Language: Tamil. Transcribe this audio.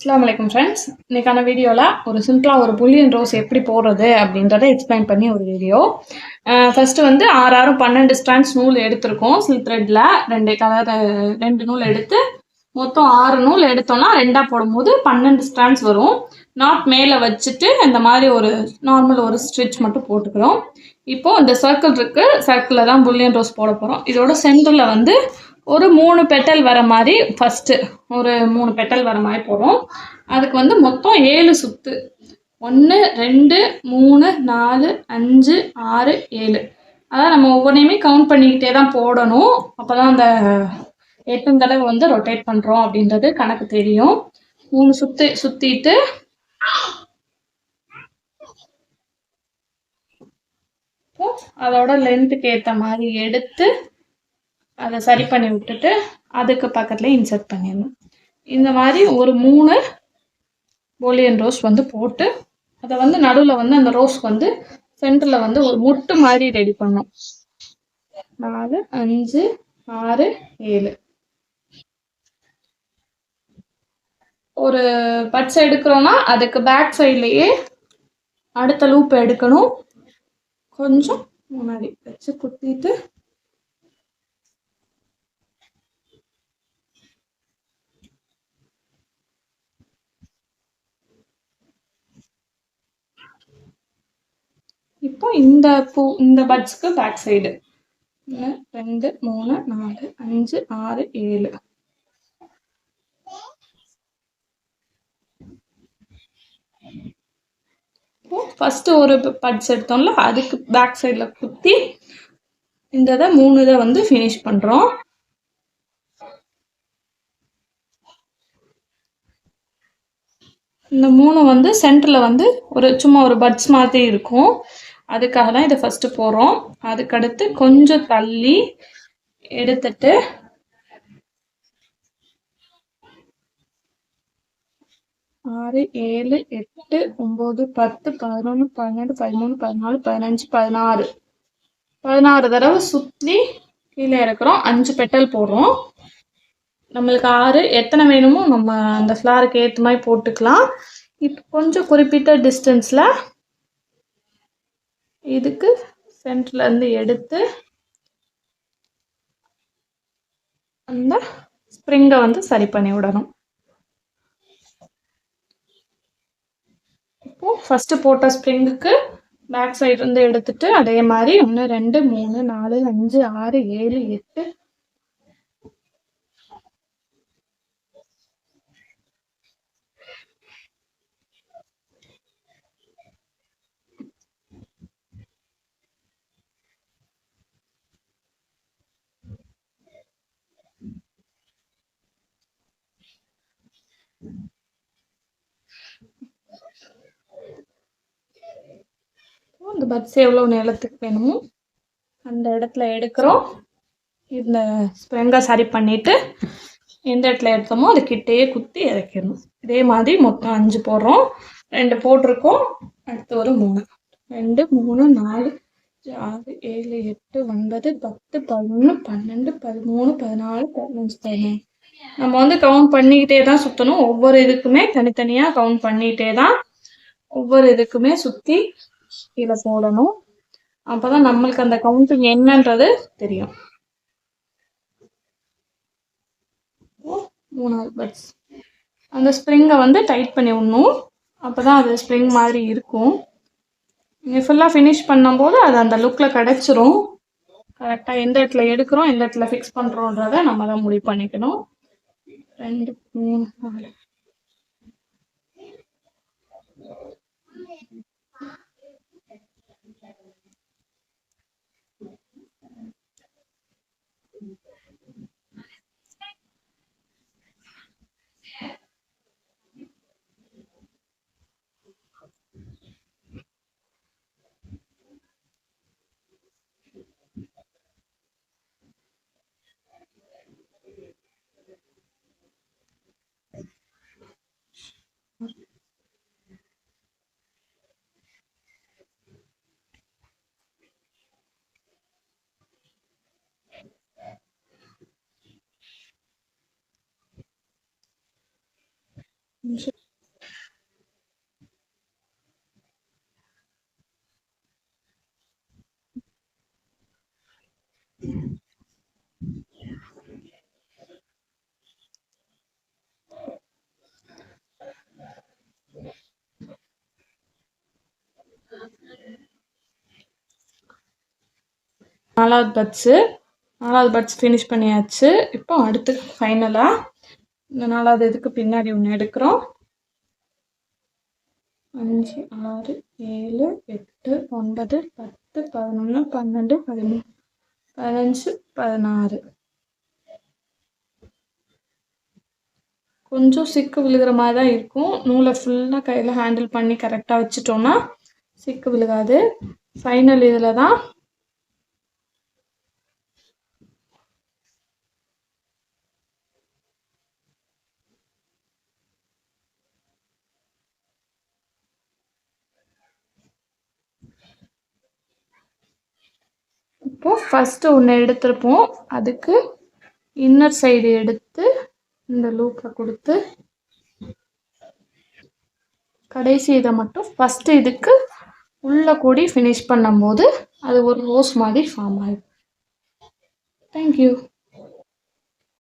அஸ்லாம் வலைக்கம் ஃப்ரெண்ட்ஸ் இன்றைக்கான வீடியோவில் ஒரு சிம்பிளாக ஒரு புல்லியன் ரோஸ் எப்படி போடுறது அப்படின்றத எக்ஸ்பிளைன் பண்ணி ஒரு வீடியோ. ஃபஸ்ட்டு வந்து ஆறு ஆறு பன்னெண்டு ஸ்டாண்ட்ஸ் நூல் எடுத்திருக்கோம். சில் த்ரெட்டில் ரெண்டு கலர் ரெண்டு நூல் எடுத்து மொத்தம் ஆறு நூல் எடுத்தோம்னா ரெண்டாக போடும்போது பன்னெண்டு ஸ்டாண்ட்ஸ் வரும். நாட் மேலே வச்சுட்டு இந்த மாதிரி ஒரு நார்மல் ஒரு ஸ்டிச் மட்டும் போட்டுக்கிறோம். இப்போது இந்த சர்க்கிள் இருக்குது சர்க்கிளில் தான் புல்லியன் ரோஸ் போட போகிறோம் இதோட சென்டரில் வந்து ஒரு மூணு பெட்டல் வர மாதிரி ஃபஸ்ட்டு ஒரு மூணு பெட்டல் வர மாதிரி போகிறோம் அதுக்கு வந்து மொத்தம் ஏழு சுற்று ஒன்று ரெண்டு மூணு நாலு அஞ்சு ஆறு ஏழு. அதான் நம்ம ஒவ்வொன்றையுமே கவுண்ட் பண்ணிக்கிட்டே தான் போடணும். அப்போ தான் அந்த எட்டு தடவை வந்து ரொட்டேட் பண்ணுறோம் அப்படின்றது கணக்கு தெரியும். மூணு சுற்றி சுற்றிட்டு அதோட லென்த்துக்கு ஏற்ற மாதிரி எடுத்து அதை சரி பண்ணி விட்டுட்டு அதுக்கு பக்கத்தில் இன்சர்ட் பண்ணிடணும். இந்த மாதிரி ஒரு மூணு போலியன் ரோஸ் வந்து போட்டு அதை வந்து நடுவில் வந்து அந்த ரோஸ் வந்து சென்டரில் வந்து ஒரு முட்டு மாதிரி ரெடி பண்ணணும். நாலு அஞ்சு ஆறு ஏழு. ஒரு பட்ஸ் எடுக்கிறோன்னா அதுக்கு பேக் சைட்லேயே அடுத்த லூப் எடுக்கணும். கொஞ்சம் முன்னாடி வச்சு குத்திட்டு இப்போ இந்த பூ இந்த பட்ஸ்க்கு பேக் சைடு ஒன்று ரெண்டு மூணு நாலு அஞ்சு ஆறு ஏழு. ஃபஸ்ட்டு ஒரு பட்ஸ் எடுத்தோம்ல அதுக்கு பேக் சைடில் குத்தி இந்த இதை மூணு இதை வந்து ஃபினிஷ் பண்ணுறோம் இந்த மூணு வந்து சென்டரில் வந்து ஒரு சும்மா ஒரு பட்ஸ் மாதிரி இருக்கும். அதுக்காக தான் இதை ஃபஸ்ட்டு போடுறோம். அதுக்கடுத்து கொஞ்சம் தள்ளி எடுத்துட்டு ஆறு ஏழு எட்டு ஒம்பது பத்து பதினொன்று பன்னெண்டு பதிமூணு பதினாலு பதினஞ்சு பதினாறு. பதினாறு தடவை சுற்றி கீழே இறக்குறோம். அஞ்சு பெட்டல் போடுறோம். நம்மளுக்கு ஆறு எத்தனை வேணுமோ நம்ம அந்த ஃப்ளாருக்கு ஏற்ற மாதிரி போட்டுக்கலாம். இப்போ கொஞ்சம் குறிப்பிட்ட டிஸ்டன்ஸில் இதுக்கு சென்டர்லேருந்து எடுத்து அந்த ஸ்ப்ரிங்கை வந்து சரி பண்ணி விடணும். இப்போது ஃபஸ்ட்டு போட்ட ஸ்ப்ரிங்குக்கு பேக் சைடு இருந்து எடுத்துட்டு அதே மாதிரி ஒன்று ரெண்டு மூணு நாலு அஞ்சு ஆறு ஏழு எட்டு இந்த பட்ஸ் எவ்வளோ நிலத்துக்கு வேணுமோ அந்த இடத்துல எடுக்கிறோம். இந்த ஸ்ப்ரெங்கை சரி பண்ணிவிட்டு எந்த இடத்துல எடுத்தோமோ அது கிட்டேயே குத்தி இறக்கிடணும். இதே மாதிரி மொத்தம் அஞ்சு போடுறோம். ரெண்டு போட்டிருக்கோம். அடுத்து ஒரு மூணு. ரெண்டு மூணு நாலு ஆறு ஏழு எட்டு ஒன்பது பத்து பதினொன்று பன்னெண்டு பதிமூணு பதினாலு பதினஞ்சு பதினேழு. நம்ம வந்து கவுண்ட் பண்ணிக்கிட்டே தான் சுற்றணும் ஒவ்வொரு இதுக்குமே தனித்தனியாக கவுண்ட் பண்ணிக்கிட்டே தான் ஒவ்வொரு இதுக்குமே சுற்றி கீழே போடணும். அப்போ தான் நம்மளுக்கு அந்த கவுண்டிங் என்னன்றது தெரியும். மூணாவது பட்ஸ் அந்த ஸ்ப்ரிங்கை வந்து டைட் பண்ணி விடணும். அப்போ தான் அது ஸ்ப்ரிங் மாதிரி இருக்கும். நீங்கள் ஃபுல்லாக ஃபினிஷ் பண்ணும்போது அது அந்த லுக்கில் கிடச்சிரும். கரெக்டாக எந்த இடத்துல எடுக்கிறோம் எந்த இடத்துல ஃபிக்ஸ் பண்ணுறோன்றதை நம்ம தான் முடிவு பண்ணிக்கணும். ரெண்டு மூணு நாலு. நாலாவது பட்ஸு நாலாவது பட்ஸ் ஃபினிஷ் பண்ணியாச்சு. இப்போ அடுத்து ஃபைனலாக இந்த நாலாவது இதுக்கு பின்னாடி ஒன்று எடுக்கிறோம். அஞ்சு ஆறு ஏழு எட்டு ஒன்பது பத்து பதினொன்று பன்னெண்டு பதிமூணு பதினஞ்சு பதினாறு. கொஞ்சம் சிக்கு விழுகிற மாதிரி தான் இருக்கும். நூலை ஃபுல்லாக கையில் ஹேண்டில் பண்ணி கரெக்டாக வச்சுட்டோன்னா சிக்கு விழுகாது. ஃபைனல் இதில் தான் இப்போது ஃபஸ்ட்டு ஒன்று எடுத்துருப்போம். அதுக்கு இன்னர் சைடு எடுத்து இந்த லூப்பில் கொடுத்து கடைசி இதை மட்டும் ஃபஸ்ட்டு இதுக்கு உள்ள கூடி ஃபினிஷ் பண்ணும்போது அது ஒரு ரோஸ் மாதிரி ஃபார்ம் ஆகிடும் தேங்க்யூ